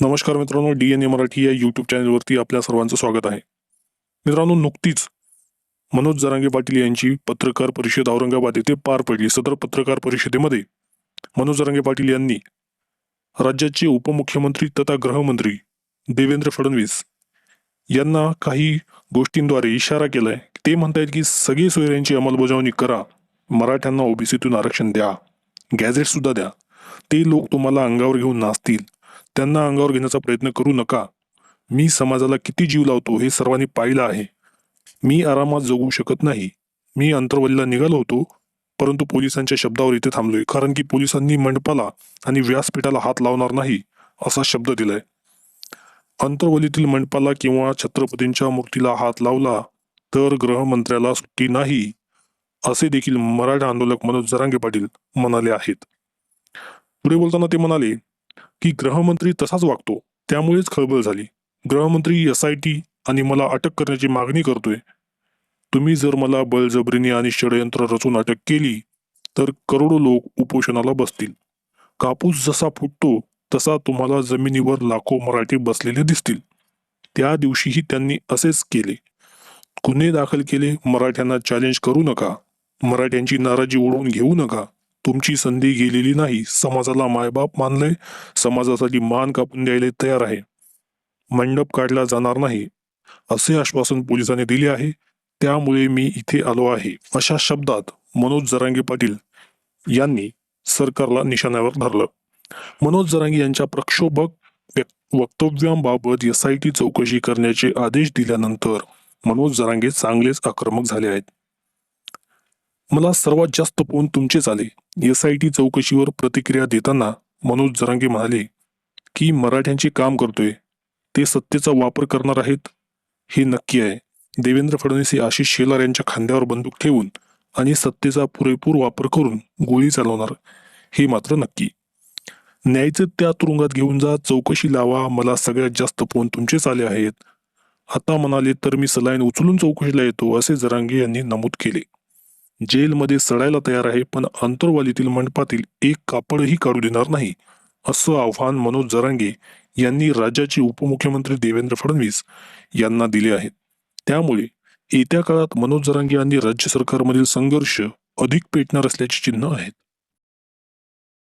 नमस्कार मित्रांनो D N A Marathi या यूट्यूब चॅनलवरती आपल्या सर्वांचं स्वागत आहे. मित्रांनो नुकतीच मनोज जरांगे पाटील यांची पत्रकार परिषद औरंगाबाद येथे पार पडली. सदर पत्रकार परिषदेमध्ये मनोज जरांगे पाटील यांनी राज्याचे उपमुख्यमंत्री तथा गृहमंत्री देवेंद्र फडणवीस यांना काही गोष्टींद्वारे इशारा केलाय. ते म्हणतायत की सगळी सोयऱ्यांची अंमलबजावणी करा. मराठ्यांना ओबीसीतून आरक्षण द्या. गॅझेट सुद्धा द्या. ते लोक तुम्हाला अंगावर घेऊन नाचतील. त्यांना अंगावर घेण्याचा प्रयत्न करू नका. मी समाजाला किती जीव लावतो हे सर्वांनी पाहिलं आहे. मी आरामात जगू शकत नाही. मी अंतरवलीला निघालो होतो परंतु पोलिसांच्या शब्दावर इथे थांबलोय कारण की पोलिसांनी मंडपाला आणि व्यासपीठाला हात लावणार नाही असा शब्द दिलाय. अंतरवलीतील मंडपाला किंवा छत्रपतींच्या मूर्तीला हात लावला तर गृहमंत्र्याला सुट्टी नाही असे देखील मराठा आंदोलक मनोज जरांगे पाटील म्हणाले आहेत. पुढे बोलताना ते म्हणाले की गृहमंत्री तसाच वागतो. त्यामुळेच खळबळ झाली. गृहमंत्री एस आय टी आणि मला अटक करण्याची मागणी करतोय. तुम्ही जर मला बळजबरीने आणि षडयंत्र रचून अटक केली तर करोडो लोक उपोषणाला बसतील. कापूस जसा फुटतो तसा तुम्हाला जमिनीवर लाखो मराठी बसलेले दिसतील. त्या दिवशीही त्यांनी असेच केले. गुन्हे दाखल केले मराठ्यांना चॅलेंज करू नका. मराठ्यांची नाराजी ओढवून घेऊ नका. तुमची संधी गेलेली नाही. समाजाला मायबाप मानले समाजासाठी मान कापून द्यायला तयार आहे. मंडप काढला जाणार नाही. असे आश्वासन पोलिसांनी दिले आहे. त्यामुळे मी इथे आलो आहे. अशा शब्दात मनोज जरांगे पाटील यांनी सरकारला निशाण्यावर धरलं. मनोज जरांगे यांच्या प्रक्षोभक वक्तव्यांबाबत एस आय टी चौकशी करण्याचे आदेश दिल्यानंतर मनोज जरांगे चांगलेच आक्रमक झाले आहेत. मला सर्वात जास्त फोन तुमचेच आले. एस आय टी चौकशीवर प्रतिक्रिया देताना मनोज जरांगे म्हणाले की मराठ्यांचे काम करतोय. ते सत्तेचा वापर करणार आहेत. हे नक्की आहे. देवेंद्र फडणवीस हे आशिष शेलार यांच्या खांद्यावर बंदूक ठेवून आणि सत्तेचा पुरेपूर वापर करून गोळी चालवणार. हे मात्र नक्की. न्यायचं त्या तुरुंगात घेऊन जा. चौकशी लावा. मला सगळ्यात जास्त फोन तुमचेच आले आहेत. आता म्हणाले तर मी सलाईन उचलून चौकशीला येतो असे जरांगे यांनी नमूद केले. जेलमध्ये सडायला तयार आहे पण अंतरवालीतील मंडपातील एक कापडही काढू देणार नाही असं आव्हान मनोज जरांगे यांनी राज्याचे उपमुख्यमंत्री देवेंद्र फडणवीस यांना दिले आहेत त्यामुळे येत्या काळात मनोज जरांगे यांनी राज्य सरकारमधील संघर्ष अधिक पेटणार असल्याची चिन्ह आहेत.